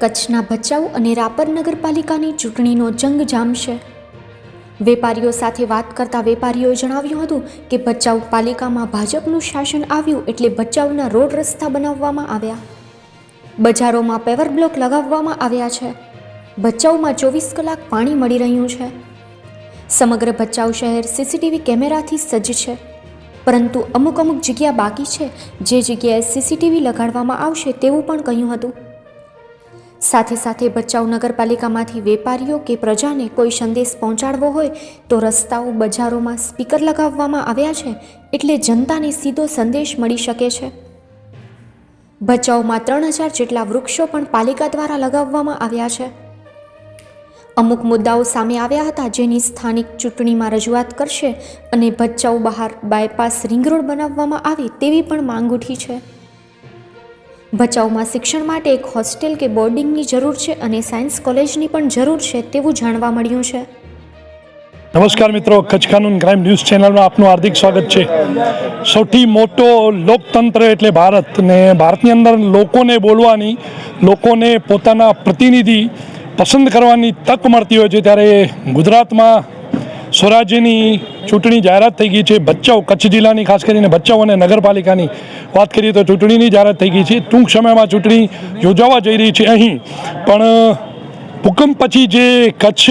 કચ્છના ભચાઉ અને રાપર નગરપાલિકાની ચૂંટણીનો જંગ જામશે. વેપારીઓ સાથે વાત કરતા વેપારીઓએ જણાવ્યું હતું કે ભચાઉ પાલિકામાં ભાજપનું શાસન આવ્યું એટલે ભચાઉના રોડ રસ્તા બનાવવામાં આવ્યા. બજારોમાં પેવર બ્લોક લગાવવામાં આવ્યા છે. ભચાઉમાં ચોવીસ કલાક પાણી મળી રહ્યું છે. સમગ્ર ભચાઉ શહેર સીસીટીવી કેમેરાથી સજ્જ છે. પરંતુ અમુક અમુક જગ્યા બાકી છે. જે જગ્યાએ સીસીટીવી લગાડવામાં આવશે તેવું પણ કહ્યું હતું. સાથે સાથે ભચાઉ નગરપાલિકામાંથી વેપારીઓ કે પ્રજાને કોઈ સંદેશ પહોંચાડવો હોય તો રસ્તાઓ, બજારોમાં સ્પીકર લગાવવામાં આવ્યા છે એટલે જનતાને સીધો સંદેશ મળી શકે છે. ભચાઉમાં ત્રણ હજાર જેટલા વૃક્ષો પણ પાલિકા દ્વારા લગાવવામાં આવ્યા છે. અમુક મુદ્દાઓ સામે આવ્યા હતા જેની સ્થાનિક ચૂંટણીમાં રજૂઆત કરશે અને ભચાઉ બહાર બાયપાસ રિંગ રોડ બનાવવામાં આવે તેવી પણ માંગ ઉઠી છે. ભચાઉમાં શિક્ષણ માટે એક હોસ્ટેલ કે બોર્ડિંગની જરૂર છે અને સાયન્સ કોલેજની પણ જરૂર છે તેવું જાણવા મળ્યું છે. નમસ્કાર મિત્રો, કચ્છ કાનૂન ક્રાઇમ ન્યૂઝ ચેનલમાં આપનું હાર્દિક સ્વાગત છે. સૌથી મોટો લોકતંત્ર એટલે ભારત ને ભારતની અંદર લોકોને બોલવાની, લોકોને પોતાના પ્રતિનિધિ પસંદ કરવાની તક મળતી હોય છે. ત્યારે ગુજરાતમાં સ્વરાજ્યની ચૂંટણી જાહેરાત થઈ ગઈ છે. ભચાઉ, કચ્છ જિલ્લાની ખાસ કરીને ભચાઉ અને નગરપાલિકાની વાત કરીએ તો ચૂંટણીની જાહેરાત થઈ ગઈ છે. ટૂંક સમયમાં ચૂંટણી યોજાવા જઈ રહી છે અહીં. પણ, ભૂકંપ પછી જે કચ્છ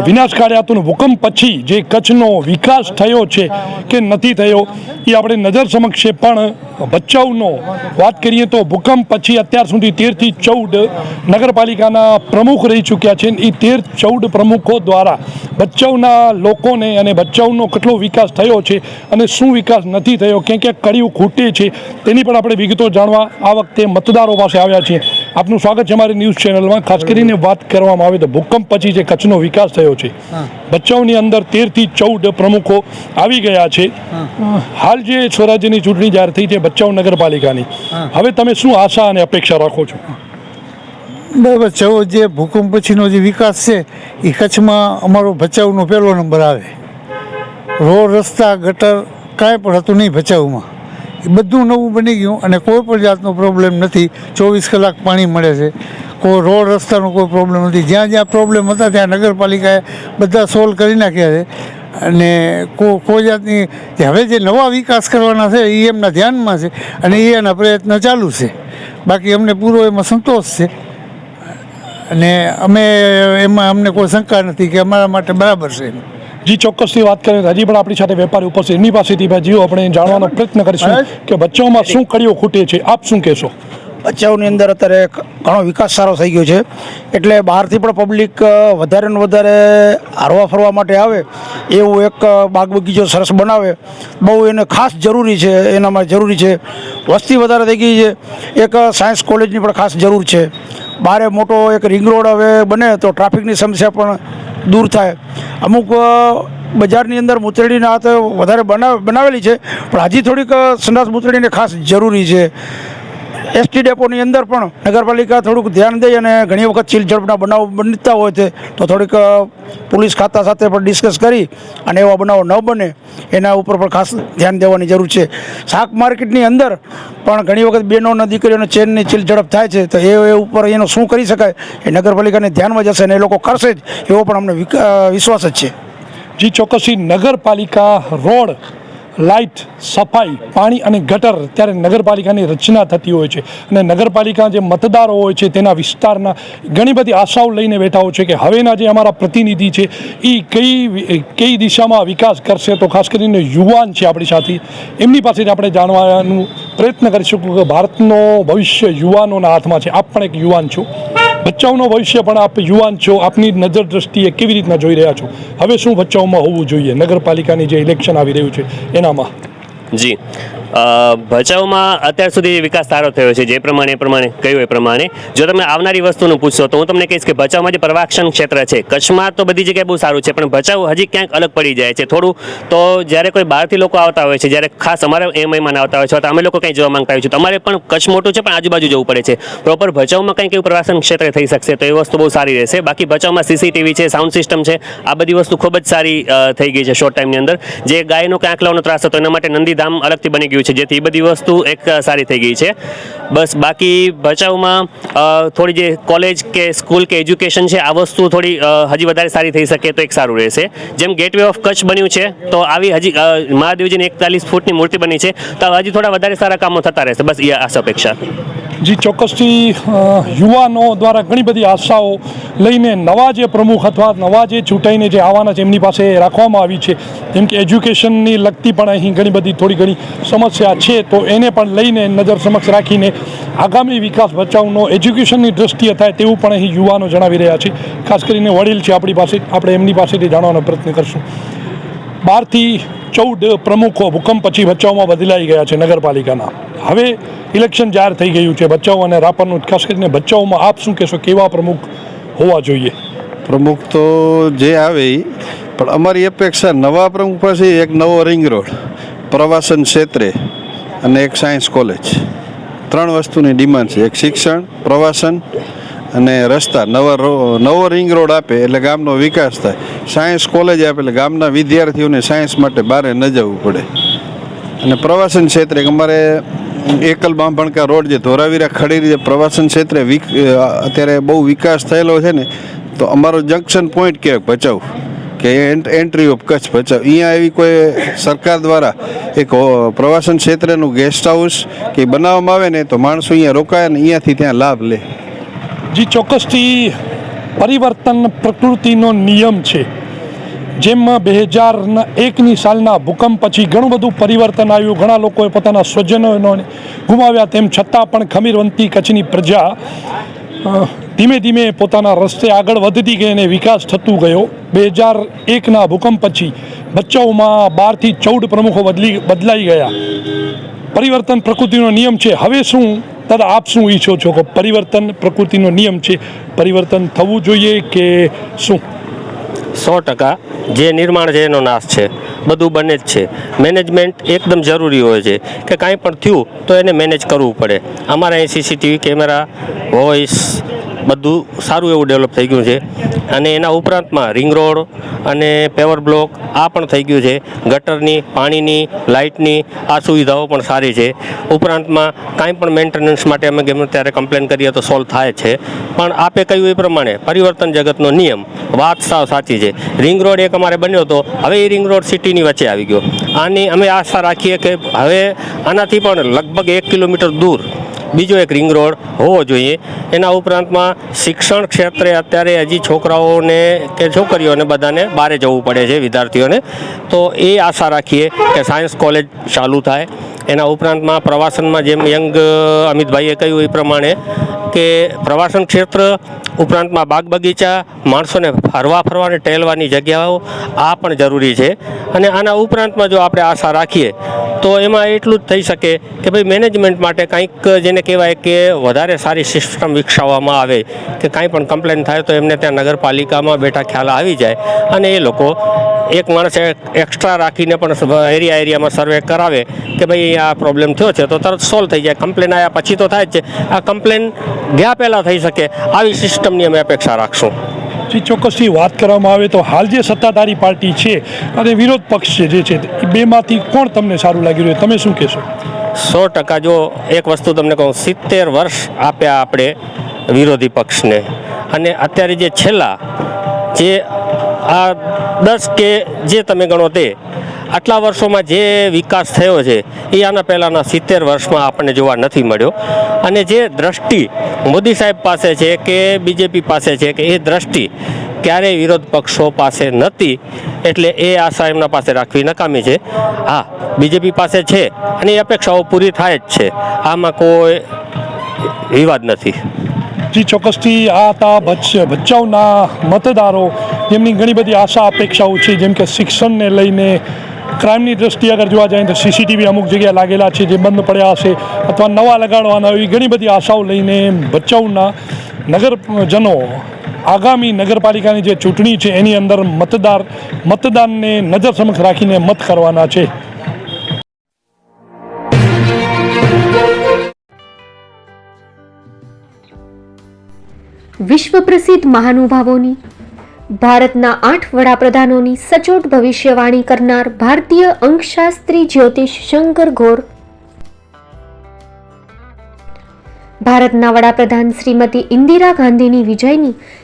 વિનાશકારી હતું ભૂકંપ પછી જે કચ્છનો વિકાસ થયો છે કે નથી થયો, એ આપણે નજર સમક્ષ પણ ભચાઉનો વાત કરીએ તો ભૂકંપ પછી અત્યાર સુધી તેરથી ચૌદ નગરપાલિકાના પ્રમુખ રહી ચૂક્યા છે. એ તેર ચૌદ પ્રમુખો દ્વારા ભચાઉના લોકોને અને ભચાઉનો કેટલો વિકાસ થયો છે અને શું વિકાસ નથી થયો, ક્યાં ક્યાંક કડિયું ખૂટે છે, તેની પણ આપણે વિગતો જાણવા આ વખતે મતદારો પાસે આવ્યા છીએ. આપનું સ્વાગત છે અમારી ન્યૂઝ ચેનલમાં. ખાસ કરીને વાત કરવામાં આવે તો ભૂકંપ પછી જે કચ્છનો વિકાસ થયો છે ભચાઉની અંદર તેરથી ચૌદ પ્રમુખો આવી ગયા છે. હાલ જે સ્વરાજ્યની ચૂંટણી જાહેર થઈ છે ભચાઉ નગરપાલિકાની. હવે તમે શું આશા અને અપેક્ષા રાખો છો? બરાબર છે જે ભૂકંપ પછીનો જે વિકાસ છે એ કચ્છમાં અમારો ભચાઉનો પહેલો નંબર આવે. રોડ રસ્તા ગટર કાંઈ પણ હતું નહીં ભચાઉમાં. બધું નવું બની ગયું અને કોઈ પણ જાતનો પ્રોબ્લેમ નથી. ચોવીસ કલાક પાણી મળે છે. કોઈ રોડ રસ્તાનો કોઈ પ્રોબ્લેમ નથી. જ્યાં જ્યાં પ્રોબ્લેમ હતા ત્યાં નગરપાલિકાએ બધા સોલ્વ કરી નાખ્યા છે. અને કોઈ જાતની હવે જે નવા વિકાસ કરવાના છે એ એમના ધ્યાનમાં છે અને એ એના પ્રયત્ન ચાલુ છે. બાકી અમને પૂરો એમાં સંતોષ છે. અને અમે, એમાં અમને કોઈ શંકા નથી કે અમારા માટે બરાબર છે જી ચોક્કસથી વાત કરીએ હજી પણ આપણી સાથે વેપારી ઉપસ્થિત. એમની પાસેથી ભાઈ આપણે જાણવાનો પ્રયત્ન કરીશું કે બચ્ચાઓમાં શું કડીઓ ખૂટે છે. આપ શું કહેશો? બચ્ચાઓની અંદર અત્યારે ઘણો વિકાસ સારો થઈ ગયો છે. એટલે બહારથી પણ પબ્લિક વધારે ને વધારે હરવા ફરવા માટે આવે એવું એક બાગ બગીચો સરસ બનાવે. બહુ એને ખાસ જરૂરી છે એનામાં જરૂરી છે. વસ્તી વધારે થઈ ગઈ છે. એક સાયન્સ કોલેજની પણ ખાસ જરૂર છે. બારે મોટો એક રિંગ રોડ હવે બને તો ટ્રાફિકની સમસ્યા પણ દૂર થાય. અમુક બજારની અંદર મૂતરડીના હાથ વધારે બનાવ, બનાવેલી છે, પણ હજી થોડીક સંડાસ મૂતરડીને ખાસ જરૂરી છે. એસટી ડેપોની અંદર પણ નગરપાલિકા થોડુંક ધ્યાન દઈ અને ઘણી વખત ચીલ બનાવો બનતા હોય છે, તો થોડીક પોલીસ ખાતા સાથે પણ ડિસ્કસ કરી અને એવા બનાવો ન બને, એના ઉપર પણ ખાસ ધ્યાન દેવાની જરૂર છે. શાક માર્કેટની અંદર પણ ઘણી વખત બહેનોના દીકરીઓને ચેનની ચીલ ઝડપ થાય છે, તો એ ઉપર એનો શું કરી શકાય, એ નગરપાલિકાને ધ્યાનમાં જશે અને એ લોકો કરશે જ, એવો પણ અમને વિશ્વાસ જ છે. જી, ચોક્કસી. નગરપાલિકા રોડ લાઇટ, સફાઈ, પાણી અને ગટર ત્યારે નગરપાલિકાની રચના થતી હોય છે. અને નગરપાલિકા જે મતદારો હોય છે તેના વિસ્તારના ઘણી બધી આશાઓ લઈને બેઠા હોય છે કે હવેના જે અમારા પ્રતિનિધિ છે એ કઈ કઈ દિશામાં વિકાસ કરશે તો ખાસ કરીને યુવાન છે આપણી સાથે. એમની પાસેથી આપણે જાણવાનું પ્રયત્ન કરીશું કે ભારતનો ભવિષ્ય યુવાનોના હાથમાં છે. આપ પણ એક યુવાન છો. બચ્ચાઓનો ભવિષ્ય પણ આપ યુવાન છો, આપની નજર દ્રષ્ટિએ કેવી રીતના જોઈ રહ્યા છો? હવે શું બચ્ચાઓમાં હોવું જોઈએ? નગરપાલિકાની જે ઇલેક્શન આવી રહ્યું છે, એનામાં. જી. ભચાઉમાં અત્યાર સુધી વિકાસ સારો થયો છે. જે પ્રમાણે એ પ્રમાણે, કહ્યું એ પ્રમાણે. જો તમે આવનારી વસ્તુનું પૂછશો, તો હું તમને કહીશ કે ભચાઉમાં જે પ્રવાસન ક્ષેત્ર છે, કચ્છમાં તો બધી જગ્યાએ બહુ સારું છે, પણ ભચાઉ હજી ક્યાંક અલગ પડી જાય છે. થોડું તો જ્યારે કોઈ બહારથી લોકો આવતા હોય છે, જ્યારે ખાસ અમારે એ મહેમાન આવતા હોય છે, તો અમે લોકો કંઈ જોવા માંગતા હોય છે. તમારે પણ કચ્છ મોટું છે, પણ આજુબાજુ જવું પડે છે. પ્રોપર ભચાઉમાં કંઈક એવું પ્રવાસન ક્ષેત્ર થઈ શકશે, તો એ વસ્તુ બહુ સારી રહેશે. બાકી ભચાઉમાં સીસીટીવી છે સાઉન્ડ સિસ્ટમ છે, આ બધી વસ્તુ ખૂબ જ સારી થઈ ગઈ છે શોર્ટ ટાઈમની અંદર. જે ગાયનો કે આંકલાઓનો ત્રાસ હતો, એના માટે નંદીધામ અલગથી બની ગયું ગયું છે. જેથી એ બધી વસ્તુ એક સારી થઈ ગઈ છે. બસ બાકી ભચાઉમાં થોડી જે કોલેજ કે સ્કૂલ કે એજ્યુકેશન છે, આ વસ્તુ થોડી હજી વધારે સારી થઈ શકે તો એક સારું રહેશે. જેમ ગેટવે ઓફ કચ્છ બન્યું છે, તો આવી હજી મહાદેવજીની એકતાલીસ ફૂટની મૂર્તિ બની છે, તો હજી થોડા વધારે સારા કામો થતા રહેશે. બસ એ આશા અપેક્ષા જી ચોક્કસથી યુવાનો દ્વારા ઘણી બધી આશાઓ લઈને નવા જે પ્રમુખ અથવા નવા જે ચૂંટાઈને જે આવવાના છે, એમની પાસે રાખવામાં આવી છે. જેમ કે એજ્યુકેશનની લગતી પણ અહીં ઘણી બધી, થોડી ઘણી સમસ્યા છે, તો એને પણ લઈને નજર સમક્ષ રાખીને આગામી વિકાસ બચાવનો, એજ્યુકેશનની દ્રષ્ટિએ થાય તેવું પણ અહીં યુવાનો જણાવી રહ્યા છે. ખાસ કરીને વડીલ છે આપણી પાસે, આપણે એમની પાસેથી જાણવાનો પ્રયત્ન કરશું. બારથી ચૌદ પ્રમુખો ભૂકંપ પછી ભચાઉમાં બદલાઈ ગયા છે નગરપાલિકાના. હવે ઇલેક્શન જાહેર થઈ ગયું છે. ભચાઉ અને રાપરનું ખાસ કરીને ભચાઉમાં આપ શું કહેશો? કેવા પ્રમુખ હોવા જોઈએ? પ્રમુખ તો જે આવે પણ અમારી અપેક્ષા નવા પ્રમુખ પાસે એક નવો રિંગ રોડ પ્રવાસન ક્ષેત્રે અને એક સાયન્સ કોલેજ ત્રણ વસ્તુની ડિમાન્ડ છે. એક શિક્ષણ, પ્રવાસન અને રસ્તા. નવા નવો રિંગ રોડ આપે એટલે ગામનો વિકાસ થાય. સાયન્સ કોલેજ આપે ગામના વિદ્યાર્થીઓને સાયન્સ માટે બહાર ન જવું પડે. અને પ્રવાસન ક્ષેત્રે અમારે એકલ બાંભણકા રોડ જે ધોરાવીરા ખડીરી જે પ્રવાસન ક્ષેત્રે વિક અત્યારે બહુ વિકાસ થયેલો છે ને, તો અમારો જંકશન પોઈન્ટ કહેવાય ભચાઉ. કે એન્ટ- એન્ટ્રી ઓફ કચ્છ ભચાઉ. અહીંયા એવી કોઈ સરકાર દ્વારા એક પ્રવાસન ક્ષેત્રનું ગેસ્ટ હાઉસ કે બનાવવામાં આવે ને, તો માણસો અહીંયા રોકાય ને અહીંયાથી ત્યાં લાભ લે. જી, ચોક્કસથી પરિવર્તન પ્રકૃતિનો નિયમ છે. જેમ બે હજારના એકની સાલના ભૂકંપ પછી ઘણું બધું પરિવર્તન આવ્યું. ઘણા લોકોએ પોતાના સ્વજનોને ગુમાવ્યા. તેમ છતાં પણ ખમીરવંતી કચ્છની પ્રજા ધીમે ધીમે પોતાના રસ્તે આગળ વધતી ગઈ અને વિકાસ થતું ગયો. બે હજાર એકના ભૂકંપ પછી બચ્ચાઓમાં બારથી ચૌદ પ્રમુખો બદલી, બદલાઈ ગયા. પરિવર્તન પ્રકૃતિનો નિયમ છે. હવે શું દાદા આપ શું ઈચ્છો છો કે પરિવર્તન પ્રકૃતિનો નિયમ છે, પરિવર્તન થવું જોઈએ કે શું? સો ટકા. જે નિર્માણ છે એનો નાશ છે. બધું બને જ છે. મેનેજમેન્ટ એકદમ જરૂરી હોય છે કે કાંઈ પણ થયું તો એને મેનેજ કરવું પડે. અમારા અહીં સીસીટીવી કેમેરા વોઇસ બધું સારું એવું ડેવલપ થઈ ગયું છે. અને એના ઉપરાંતમાં રિંગ રોડ અને પેવર બ્લોક આ પણ થઈ ગયું છે. ગટરની, પાણીની, લાઇટની આ સુવિધાઓ પણ સારી છે. ઉપરાંતમાં કાંઈ પણ મેન્ટેનન્સ માટે અમે ગમે ત્યારે કમ્પ્લેન કરીએ તો સોલ્વ થાય છે. પણ આપે કહ્યું એ પ્રમાણે પરિવર્તન જગતનો નિયમ, વાત સાવ સાચી છે. રિંગ રોડ એક અમારે બન્યો હતો હવે એ રિંગ રોડ સિટીની વચ્ચે આવી ગયો. આની અમે આશા રાખીએ કે હવે આનાથી પણ લગભગ એક કિલોમીટર દૂર બીજો એક રિંગ રોડ હોવો જોઈએ. એના ઉપરાંતમાં શિક્ષણ ક્ષેત્રે અત્યારે હજી છોકરાઓને કે છોકરીઓને બધાને બહારે જવું પડે છે વિદ્યાર્થીઓને. તો એ આશા રાખીએ કે સાયન્સ કોલેજ ચાલુ થાય. એના ઉપરાંતમાં પ્રવાસનમાં જેમ યંગ અમિતભાઈએ કહ્યું એ પ્રમાણે કે પ્રવાસન ક્ષેત્ર ઉપરાંતમાં બાગ બગીચા, માણસોને ફરવા ફરવાને, ટેલવાની જગ્યાઓ, આ પણ જરૂરી છે. અને આના ઉપરાંતમાં જો આપણે આશા રાખીએ, તો એમાં એટલું જ થઈ શકે કે ભાઈ મેનેજમેન્ટ માટે કંઈક જેને કહેવાય કે વધારે સારી સિસ્ટમ વિકસાવવામાં આવે કે કાંઈ પણ કમ્પ્લેન થાય તો એમને ત્યાં નગરપાલિકામાં બેઠા ખ્યાલ આવી જાય. અને એ લોકો એક માણસ એક્સ્ટ્રા રાખીને પણ એરિયા એરિયામાં સર્વે કરાવે કે ભાઈ આ પ્રોબ્લેમ થયો છે તો તરત સોલ્વ થઈ જાય. કમ્પ્લેન આવ્યા પછી તો થાય જ છે. આ કમ્પ્લેન ગયા પહેલાં થઈ શકે. આવી સિસ્ટમની અમે અપેક્ષા રાખશું. જે, ચોક્કસથી વાત કરવામાં આવે તો હાલ જે સત્તાધારી પાર્ટી છે અને વિરોધ પક્ષ જે છે, એ બેમાંથી કોણ તમને સારું લાગી રહ્યું તમે શું કહેશો? સો ટકા જો એક વસ્તુ તમને કહું, સિત્તેર વર્ષ આપ્યા આપણે વિરોધી પક્ષને. અને અત્યારે જે છેલ્લા, જે આ દસ કે જે તમે ગણો તે, આટલા વર્ષોમાં જે વિકાસ થયો છે, એ આના પહેલાંના સિત્તેર વર્ષમાં આપણને જોવા નથી મળ્યો. અને જે દ્રષ્ટિ મોદી સાહેબ પાસે છે કે બીજેપી પાસે છે કે એ દ્રષ્ટિ ક્યારેય વિરોધ પક્ષો પાસે નથી, એટલે એ આશા એમના પાસે રાખવી નકામી છે. હા, બીજેપી પાસે છે અને એ અપેક્ષાઓ પૂરી થાય જ છે. આમાં કોઈ વિવાદ નથી. જી, ચોક્કસથી આ હતા ભચ, ભચાઉના મતદારો. જેમની ઘણી બધી આશા અપેક્ષાઓ છે, જેમ કે શિક્ષણને લઈને ક્રાઇમની દ્રષ્ટિએ અગર જોવા જાય તો સીસીટીવી અમુક જગ્યાએ લાગેલા છે, જે બંધ પડ્યા હશે અથવા નવા લગાડવાના એવી ઘણી બધી આશાઓ લઈને ભચાઉના નગરજનો આગામી નગરપાલિકાની જે ચૂંટણી છે, એની અંદર મતદાર, મતદાનને નજર સમક્ષ રાખીને મત કરવાના છે. વિશ્વ પ્રસિદ્ધ મહાનુભાવોની, ભારતના આઠ વડાપ્રધાનોની સચોટ ભવિષ્યવાણી કરનાર ભારતીય અંકશાસ્ત્રી જ્યોતિષ શંકર ઘોર ભારતના વડાપ્રધાન શ્રીમતી ઇન્દિરા ગાંધીની વિજયની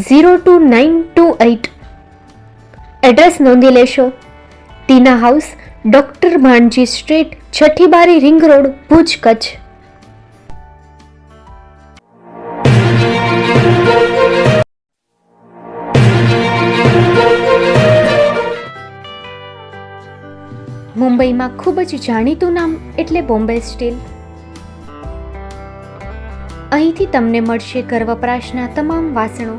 zero two nine two eight address નોંધી લેશો. Tina house, doctor Bhanji street છઠ્ઠી બારી રિંગ રોડ, ભુજ, કચ્છ. મુંબઈમાં ખૂબ જ જાણીતું નામ એટલે બોમ્બે સ્ટીલ. અહીંથી તમને મળશે ઘર વપરાશના તમામ વાસણો.